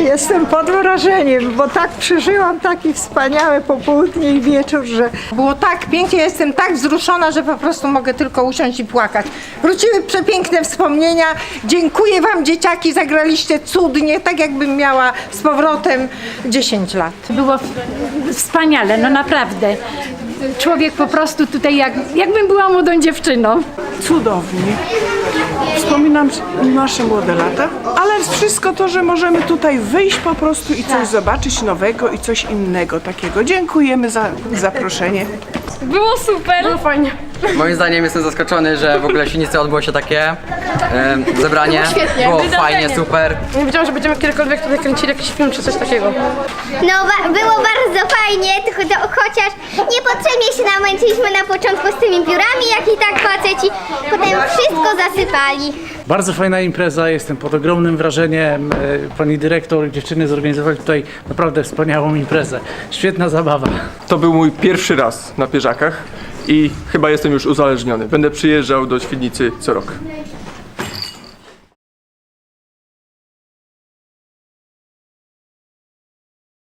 Jestem pod wrażeniem, bo tak przeżyłam taki wspaniałe popołudnie i wieczór, że było tak pięknie, jestem tak wzruszona, że po prostu mogę tylko usiąść i płakać. Wróciły przepiękne wspomnienia. Dziękuję Wam dzieciaki, zagraliście cudnie, tak jakbym miała z powrotem 10 lat. Było wspaniale, no naprawdę. Człowiek po prostu tutaj jak, jakbym była młodą dziewczyną. cudownie. Wspominam nasze młode lata, ale wszystko to, że możemy tutaj wyjść po prostu i coś zobaczyć nowego i coś innego takiego. Dziękujemy za zaproszenie. Było super. Było fajnie. Moim zdaniem jestem zaskoczony, że w ogóle w Świnicy odbyło się takie zebranie. Było świetnie. Było Wydarzenie. fajnie, super. Nie wiedziałam, że będziemy kiedykolwiek tutaj kręcili jakiś film czy coś takiego. No ba- było bardzo fajnie, tylko to, chociaż niepotrzebnie się namęczyliśmy na początku z tymi biurami, jak i tak faceci potem wszystko zasypali. Bardzo fajna impreza, jestem pod ogromnym wrażeniem. E, Pani dyrektor i dziewczyny zorganizowali tutaj naprawdę wspaniałą imprezę. Świetna zabawa. To był mój pierwszy raz na Pierzakach i chyba jestem już uzależniony. Będę przyjeżdżał do Świdnicy co rok.